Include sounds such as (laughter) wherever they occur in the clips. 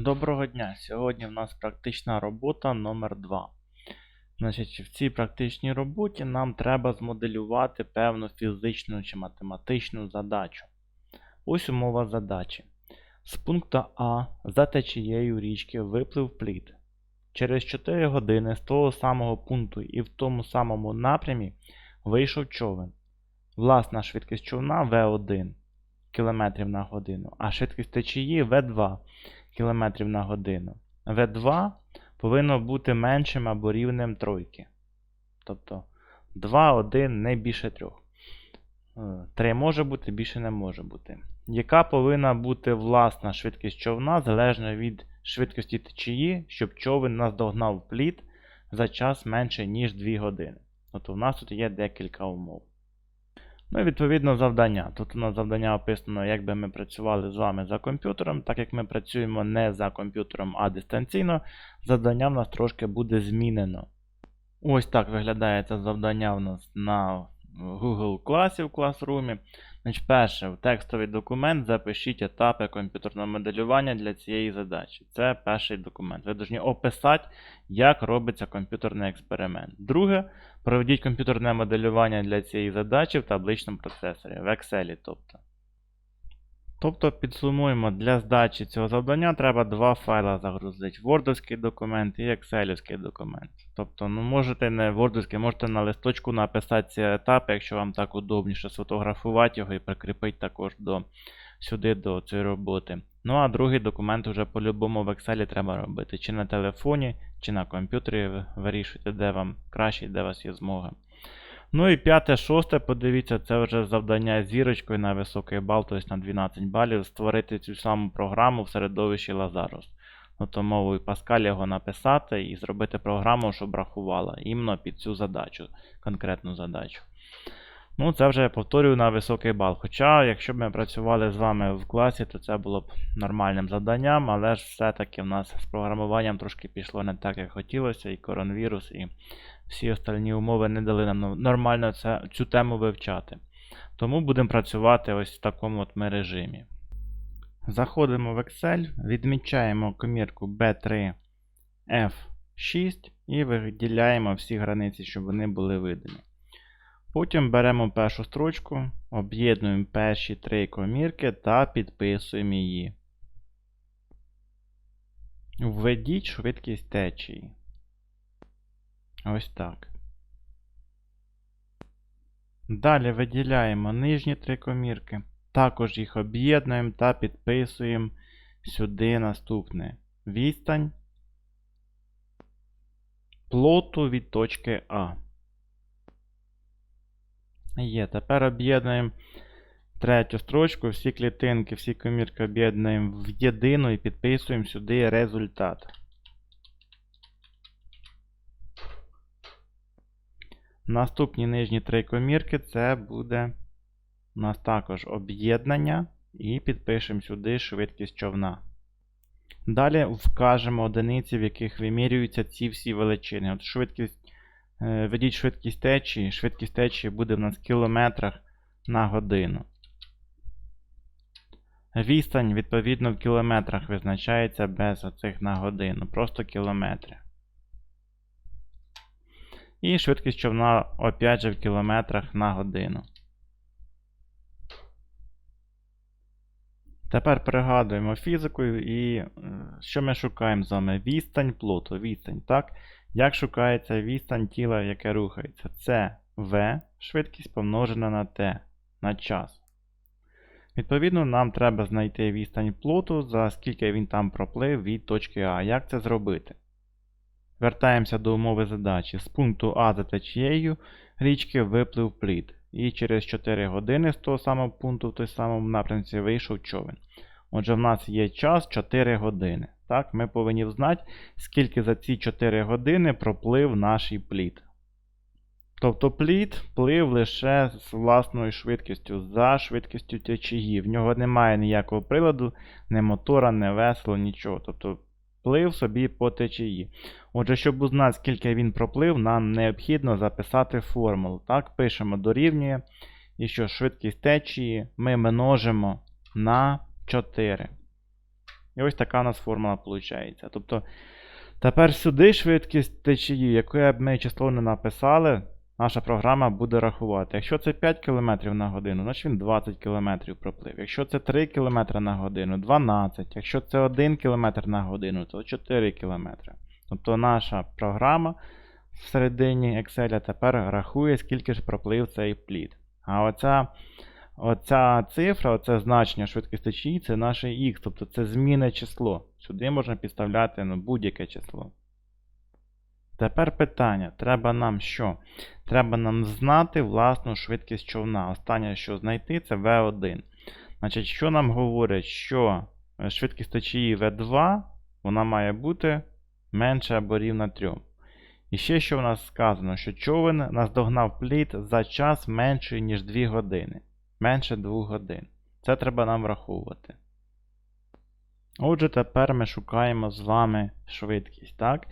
Доброго дня! Сьогодні в нас практична робота номер 2 Значить, в цій практичній роботі нам треба змоделювати певну фізичну чи математичну задачу. Ось умова задачі. З пункту А за течією річки виплив плід. Через 4 години з того самого пункту і в тому самому напрямі вийшов човен. Власна швидкість човна V1 км на годину, а швидкість течії V2 км на годину. V2 повинно бути меншим або рівнем тройки. Тобто 2, 1, не більше 3. 3 може бути, більше не може бути. Яка повинна бути власна швидкість човна залежно від швидкості течії, щоб човен наздогнав плід за час менше, ніж 2 години. Тобто в нас тут є декілька умов. Ну і відповідно завдання. Тут у нас завдання описано, як би ми працювали з вами за комп'ютером. Так як ми працюємо не за комп'ютером, а дистанційно, завдання в нас трошки буде змінено. Ось так виглядає це завдання в нас на Google класі в класрумі. Значить, перше, в текстовий документ запишіть етапи комп'ютерного моделювання для цієї задачі. Це перший документ. Ви повинні описати, як робиться комп'ютерний експеримент. Друге, проведіть комп'ютерне моделювання для цієї задачі в табличному процесорі, в Excel. Тобто, тобто підсумуємо, для здачі цього завдання треба два файла загрузити: Word документ і Excel документ. Тобто, ну, можете не Word, можете на листочку написати ці етапи, якщо вам так удобніше сфотографувати його і прикріпити також до, сюди до цієї роботи. Ну, а другий документ вже по-любому в Excel треба робити. Чи на телефоні, чи на комп'ютері ви вирішуєте, де вам краще, де у вас є змога. Ну і п'яте, шосте, подивіться, це вже завдання зірочкою на високий бал, тобто на 12 балів, створити цю саму програму в середовищі Lazarus. Ну, то мовою Pascal його написати і зробити програму, щоб рахувала іменно під цю задачу, конкретну задачу. Ну, це вже я повторюю на високий бал. Хоча, якщо б ми працювали з вами в класі, то це було б нормальним завданням, але ж все-таки в нас з програмуванням трошки пішло не так, як хотілося, і коронавірус, і всі остальні умови не дали нам нормально цю тему вивчати. Тому будемо працювати ось в такому от ми режимі. Заходимо в Excel, відмічаємо комірку B3 F6 і виділяємо всі границі, щоб вони були видані. Потім беремо першу строчку, об'єднуємо перші три комірки та підписуємо її. Введіть швидкість течії. Ось так. Далі виділяємо нижні три комірки. Також їх об'єднуємо та підписуємо сюди наступне. Відстань плоту від точки А. Є. Тепер об'єднуємо третю строчку, всі клітинки, всі комірки об'єднуємо в єдину і підписуємо сюди результат. Наступні нижні три комірки це буде у нас також об'єднання і підпишемо сюди швидкість човна. Далі вкажемо одиниці, в яких вимірюються ці всі величини. От швидкість, е, Введіть швидкість течії. Швидкість течії буде в нас в кілометрах на годину. Відстань, відповідно, в кілометрах визначається без оцих на годину. Просто кілометри. І швидкість човна, опять же, в кілометрах на годину. Тепер пригадуємо фізику і е, що ми шукаємо з вами? Відстань плоту. Відстань, так? Як шукається відстань тіла, яке рухається? Це V швидкість помножена на T на час. Відповідно, нам треба знайти відстань плоту, за скільки він там проплив від точки А. Як це зробити? Вертаємося до умови задачі. З пункту А за течією річки виплив плід. І через 4 години з того самого пункту в той самому напрямці вийшов човен. Отже, в нас є час 4 години. Так, Ми повинні знати, скільки за ці 4 години проплив наш плід. Тобто плід плив лише з власною швидкістю, за швидкістю течії. В нього немає ніякого приладу, ні мотора, ні весело, нічого. Тобто плив собі по течії. Отже, щоб узнати, скільки він проплив, нам необхідно записати формулу. Так, Пишемо дорівнює. І що швидкість течії ми множимо на 4. І ось така у нас формула виходить. Тобто тепер сюди швидкість течії, яке б ми число не написали, наша програма буде рахувати. Якщо це 5 км на годину, значить він 20 км проплив. Якщо це 3 км на годину, 12. Якщо це 1 км на годину, то 4 км. Тобто наша програма всередині Excel тепер рахує, скільки ж проплив цей плід. А оця, оця цифра, оце значення швидкості течії, це наше X, тобто це змінне число. Сюди можна підставляти ну, будь-яке число. Тепер питання: треба нам що? Треба нам знати власну швидкість човна. Останнє, що знайти, це V1. Значить, що нам говорять, що е, швидкість течії V2 вона має бути менше або рівна 3. І ще що в нас сказано, що човен наздогнав плід за час менший, ніж 2 години. Менше 2 годин. Це треба нам враховувати. Отже, тепер ми шукаємо з вами швидкість. так?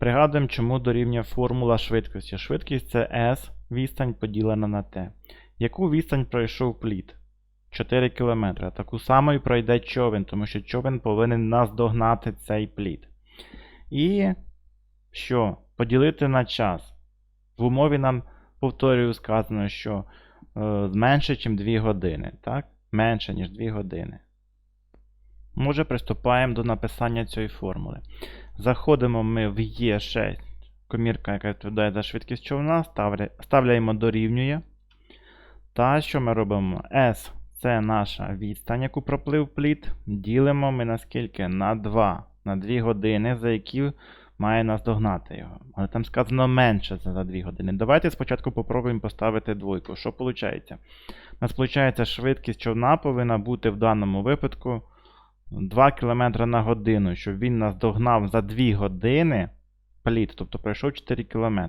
Пригадуємо, чому дорівнює формула швидкості. Швидкість це S, відстань поділена на T. Яку відстань пройшов плід? 4 км. Таку саму і пройде човен, тому що човен повинен наздогнати цей плід. І що? Поділити на час. В умові нам, повторюю, сказано, що е, менше, ніж 2 години. Так? Менше, ніж 2 години. Може, приступаємо до написання цієї формули. Заходимо ми в Е6, комірка, яка відповідає за швидкість човна, ставляємо дорівнює. Та що ми робимо? S це наша відстань, яку проплив плід. Ділимо ми на скільки? На 2. На 2 години, за які має наздогнати його. Але там сказано менше за 2 години. Давайте спочатку попробуємо поставити двойку. Що виходить? У нас виходить, швидкість човна повинна бути в даному випадку 2 км на годину, щоб він нас догнав за 2 години плід, тобто пройшов 4 км.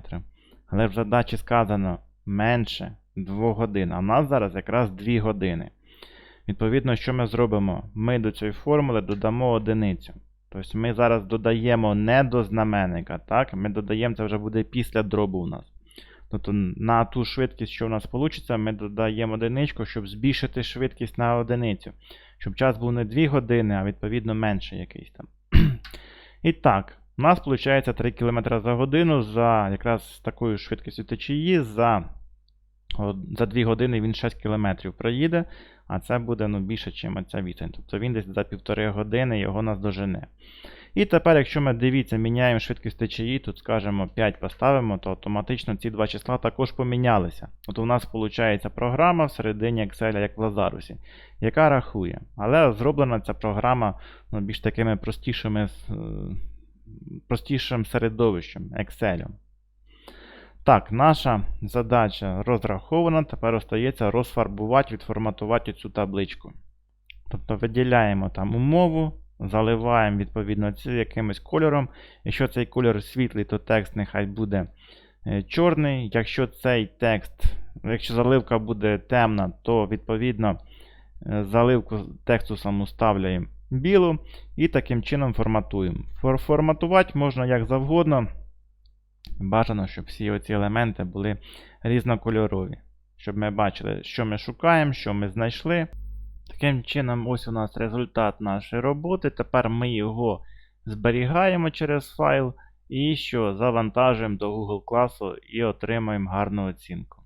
Але в задачі сказано менше 2 годин, а в нас зараз якраз 2 години. Відповідно, що ми зробимо? Ми до цієї формули додамо одиницю. Тобто ми зараз додаємо не до знаменника, так? ми додаємо, це вже буде після дробу у нас. Тобто на ту швидкість, що у нас вийде, ми додаємо одиничку, щоб збільшити швидкість на одиницю. Щоб час був не 2 години, а відповідно менше якийсь там. (clears throat) І так, у нас виходить 3 км за годину за якраз такою швидкістю течії. За, за 2 години він 6 км проїде, а це буде ну, більше, ніж ця відстань. Тобто він десь за 1,5 години його нас дожене. І тепер, якщо ми дивіться, міняємо швидкість течії, тут скажемо 5 поставимо, то автоматично ці два числа також помінялися. От у нас виходить програма всередині Excel, як в Лазарусі, яка рахує. Але зроблена ця програма ну, більш такими простішими, е, простішим середовищем Excel. Так, наша задача розрахована. Тепер остається розфарбувати, відформатувати цю табличку. Тобто виділяємо там умову. Заливаємо, відповідно, якимось кольором. Якщо цей кольор світлий, то текст нехай буде е, чорний. Якщо цей текст, якщо заливка буде темна, то відповідно е, заливку тексту саму ставляємо білу і таким чином форматуємо. Форматувати можна як завгодно. Бажано, щоб всі оці елементи були різнокольорові. Щоб ми бачили, що ми шукаємо, що ми знайшли. Таким чином, ось у нас результат нашої роботи. Тепер ми його зберігаємо через файл і що завантажуємо до Google класу і отримаємо гарну оцінку.